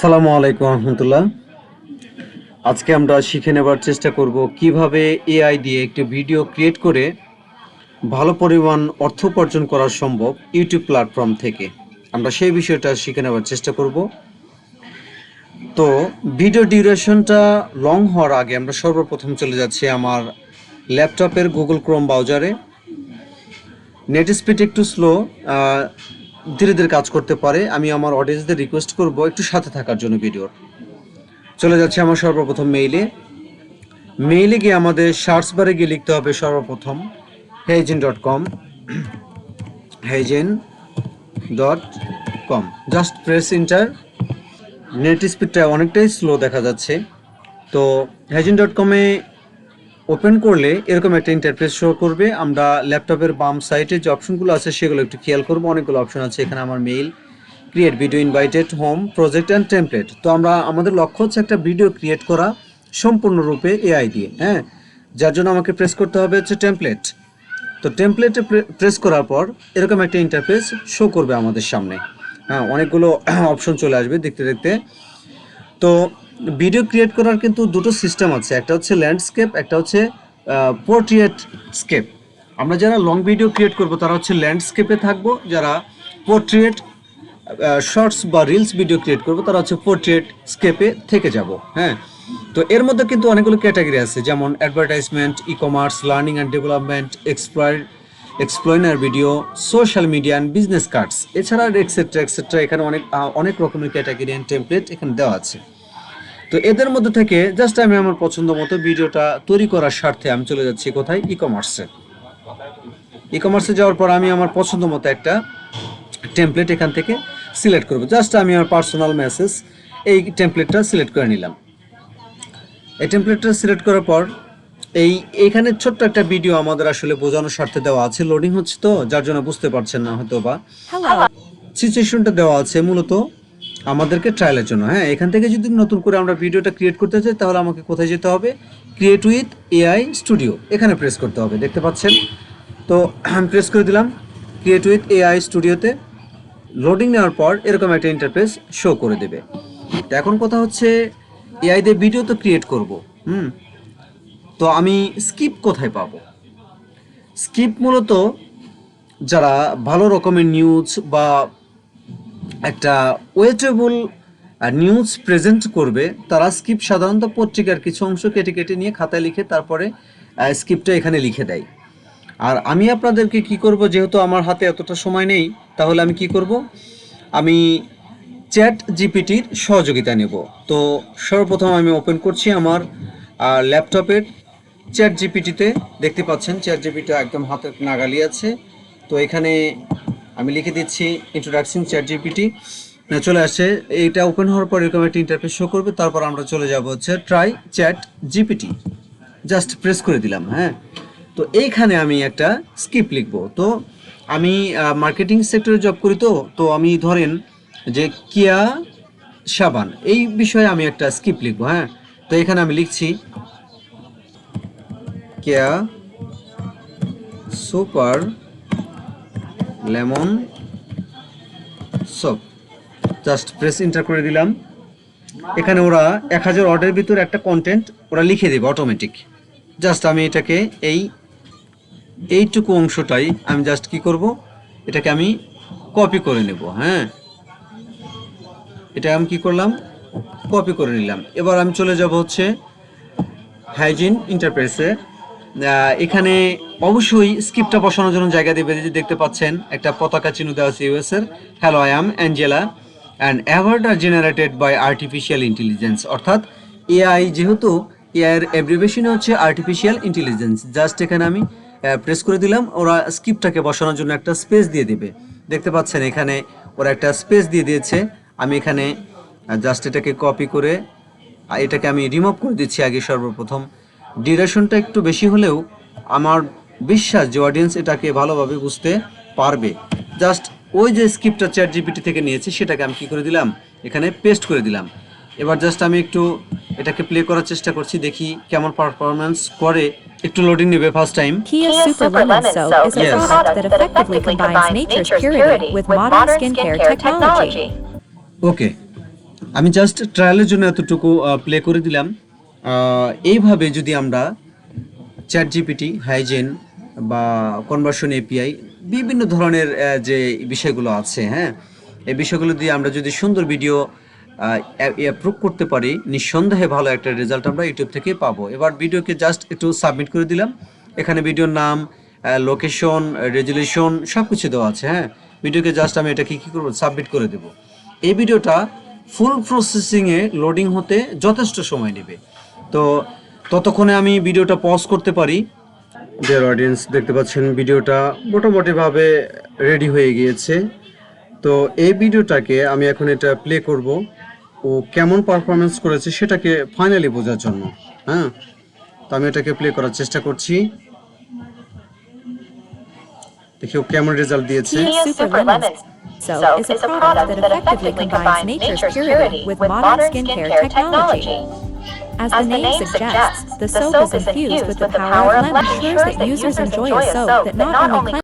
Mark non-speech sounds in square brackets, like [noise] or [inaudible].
আসসালামু আলাইকুম রহমতুল্লাহ। আজকে আমরা শিখে নেবার চেষ্টা করব কীভাবে এআই দিয়ে একটি ভিডিও ক্রিয়েট করে ভালো পরিমাণ অর্থ উপার্জন করা সম্ভব ইউটিউব প্ল্যাটফর্ম থেকে। আমরা সেই বিষয়টা শিখে নেবার চেষ্টা করব। তো, ভিডিও ডিউরেশনটা লং হওয়ার আগে আমরা সর্বপ্রথম চলে যাচ্ছি আমার ল্যাপটপের গুগল ক্রোম ব্রাউজারে। নেট স্পিড একটু স্লো ধীরে ধীরে কাজ করতে পারে, আমি আমার অডিয়েন্সদের রিকোয়েস্ট করব একটু সাথে থাকার জন্য ভিডিওর চলে যাচ্ছে আমার সর্বপ্রথম মেইলে মেইলে গিয়ে আমাদের সার্চ বারে গিয়ে লিখতে হবে সর্বপ্রথম HeyGen dot com HeyGen dot com just press enter net স্পিডটা অনেকটাই স্লো দেখা যাচ্ছে। তো হেজেন ডট কমে ওপেন করলে এরকম একটা ইন্টারফেস শো করবে। আমরা ল্যাপটপের বাম সাইটে যে অপশনগুলো আছে, সেগুলো একটু খেয়াল করব। অনেকগুলো অপশন আছে। এখানে আমার mail create video invited home project and template তো আমরা, আমাদের লক্ষ্য হচ্ছে একটা ভিডিও ক্রিয়েট করা সম্পূর্ণরূপে এআই দিয়ে হ্যাঁ? যার জন্য আমাকে প্রেস করতে হবে হচ্ছে টেমপ্লেট তো টেমপ্লেটে প্রেস করার পর এরকম একটা ইন্টারফেস শো করবে আমাদের সামনে। হ্যাঁ অনেকগুলো [clears throat] অপশন চলে আসবে দেখতে দেখতে। তো ভিডিও ক্রিয়েট করার কিন্তু দুটো সিস্টেম আছে। একটা হচ্ছে ল্যান্ডস্কেপ একটা হচ্ছে পোর্ট্রিয়েট স্কেপ আমরা যারা লং ভিডিও ক্রিয়েট করব, তারা হচ্ছে ল্যান্ডস্কেপে থাকব। যারা পোর্ট্রিয়েট শর্টস বা রিলস ভিডিও ক্রিয়েট করব, তারা হচ্ছে পোর্ট্রিয়েট স্কেপে থেকে যাব। হ্যাঁ? তো এর মধ্যে কিন্তু অনেকগুলো ক্যাটাগরি আছে, যেমন advertisement e commerce learning and development explain explainer video social media and business cards এছাড়া এক্সেট্রা এক্সেট্রা এখানে অনেক অনেক রকমের ক্যাটাগরি অ্যান্ড টেমপ্লেট এখানে দেওয়া আছে। তো এদের মধ্যে থেকে জাস্ট আমি আমার পছন্দ মতো ভিডিওটা তৈরি করার স্বার্থে আমি চলে যাচ্ছি কোথায়? ই কমার্সে ই কমার্সে যাওয়ার পর আমি আমার পছন্দ মতো একটা টেমপ্লেট এখান থেকে সিলেক্ট করব। জাস্ট আমি আমার পার্সোনাল মেসেজ এই টেমপ্লেটটা সিলেক্ট করে নিলাম। এই টেমপ্লেটটা সিলেক্ট করার পর এই এখানে ছোট্ট একটা ভিডিও আমাদের আসলে বোঝানোর স্বার্থে দেওয়া আছে। লোডিং হচ্ছে তো যার জন্য বুঝতে পারছেন না হয়তো বা সিচুয়েশনটা দেওয়া আছে মূলত আমাদেরকে ট্রায়ালের জন্য। হ্যাঁ এখান থেকে যদি নতুন করে আমরা ভিডিওটা ক্রিয়েট করতে চাই, তাহলে আমাকে কোথায় যেতে হবে? ক্রিয়েট উইথ এআই স্টুডিও এখানে প্রেস করতে হবে, দেখতে পাচ্ছেন? তো [clears throat] আমি প্রেস করে দিলাম। ক্রিয়েট উইথ এআই স্টুডিওতে লোডিং নেওয়ার পর এরকম একটা ইন্টারফেস শো করে দেবে। এখন কথা হচ্ছে এআই দিয়ে ভিডিও তো ক্রিয়েট করব। হুম? তো আমি স্কিপ কোথায় পাবো? স্কিপ মূলত যারা ভালো রকমের নিউজ বা একটা ওয়েটেবল নিউজ প্রেজেন্ট করবে। তারা স্কিপ সাধারণত পত্রিকার কিছু অংশ কেটে কেটে নিয়ে খাতায় লিখে তারপরে স্কিপটা এখানে লিখে দেয়। আর আমি আপনাদেরকে কি করব, যেহেতু আমার হাতে এতটা সময় নেই, তাহলে আমি কি করব? আমি চ্যাট জিপিটির সহযোগিতা নেব। তো সর্বপ্রথম আমি ওপেন করছি আমার ল্যাপটপের চ্যাট জিপিটিতে দেখতে পাচ্ছেন চ্যাট জিপিটি একদম হাতে নাগালি আছে। তো এখানে আমি লিখে দিচ্ছি ইন্ট্রোডাকশন চ্যাট জিপিটি চলে আসছে। এইটা ওপেন হওয়ার পর এরকম একটা ইন্টারফেস শো করবে, তারপর আমরা চলে যাব হচ্ছে try ChatGPT just press করে দিলাম হ্যাঁ? তো এইখানে আমি একটা স্কিপ লিখব। তো আমি মার্কেটিং সেক্টরে জব করি তো তো আমি ধরেন যে কিয়া সাবান এই বিষয়ে আমি একটা স্কিপ লিখব হ্যাঁ? তো এখানে আমি লিখছি Keya super lemon soap just press enter করে দিলাম। এখানে ওরা এক হাজার অর্ডারের ভিতরে একটা কন্টেন্ট ওরা লিখে দেবে অটোমেটিক জাস্ট আমি এটাকে এই, এইটুকু অংশটাই আমি জাস্ট কি করব? এটাকে আমি কপি করে নেব হ্যাঁ? এটা আমি কি করলাম? কপি করে নিলাম। এবার আমি চলে যাব হচ্ছে হাইজিন ইন্টারপ্রেসে এখানে অবশ্যই স্ক্রিপ্টটা বসানোর জন্য জায়গা দেবে। যে দেখতে পাচ্ছেন, একটা পতাকা চিহ্ন দেওয়া আছে ইউএস এর hello I am Angela and award are generated by artificial intelligence অর্থাৎ এআই যেহেতু এআই এর অ্যাব্রিভেশন হচ্ছে আর্টিফিশিয়াল ইন্টেলিজেন্স জাস্ট এখানে আমি প্রেস করে দিলাম, ওরা স্ক্রিপ্টটাকে বসানোর জন্য একটা স্পেস দিয়ে দেবে। দেখতে পাচ্ছেন, এখানে ওরা একটা স্পেস দিয়ে দিয়েছে। আমি এখানে জাস্ট এটাকে কপি করে এটাকে আমি রিমুভ করে দিচ্ছি আগে সর্বপ্রথম। ডিউরেশনটা একটু বেশি হলেও আমার বিশ্বাস যে অডিয়েন্স এটাকে ভালোভাবে বুঝতে পারবে। জাস্ট ওই যে স্ক্রিপ্টটা চ্যাট জিপিটি থেকে নিয়েছি সেটাকে আমি কি করে দিলাম? এখানে পেস্ট করে দিলাম। এবার জাস্ট আমি একটু এটাকে প্লে করার চেষ্টা করছি দেখি কেমন পারফরমেন্স করে। একটু লোডিং নেবে first time Kia Super Lemon Soap is a product that effectively combines nature's purity with modern skincare technology. Okay আমি জাস্ট ট্রায়ালের জন্য এতটুকু প্লে করে দিলাম। এইভাবে যদি আমরা চ্যাট জিপিটি হাইজেন বা কনভার্সন এপিআই বিভিন্ন ধরনের যে বিষয়গুলো আছে হ্যাঁ এই বিষয়গুলো দিয়ে আমরা যদি সুন্দর ভিডিও অ্যাপ্রুভ করতে পারি, নিঃসন্দেহে ভালো একটা রেজাল্ট আমরা ইউটিউব থেকে পাবো। এবার ভিডিওকে জাস্ট একটু সাবমিট করে দিলাম। এখানে ভিডিওর নাম লোকেশন রেজুলেশন সব কিছু দেওয়া আছে হ্যাঁ। ভিডিওকে জাস্ট আমি এটাকে কী করব সাবমিট করে দেবো। এই ভিডিওটা ফুল প্রসেসিংয়ে লোডিং হতে যথেষ্ট সময় নেবে। তো ততক্ষণে আমি ভিডিওটা পজ করতে পারি। ডিয়ার অডিয়েন্স দেখতে পাচ্ছেন ভিডিওটা মোটামুটিভাবে রেডি হয়ে গিয়েছে। তো এই ভিডিওটাকে আমি এখন এটা প্লে করব। ও কেমন পারফরমেন্স করেছে সেটাকে ফাইনালি বোঝার জন্য হ্যাঁ? তো আমি এটাকে প্লে করার চেষ্টা করছি। দেখি ও কেমন রেজাল্ট দিয়েছে। Kia Super Lemon. Soap is a product that effectively combines nature's purity with modern skincare technology. As the name suggests, the soap is infused with the power of lemon, ensures that users enjoy a soap that not only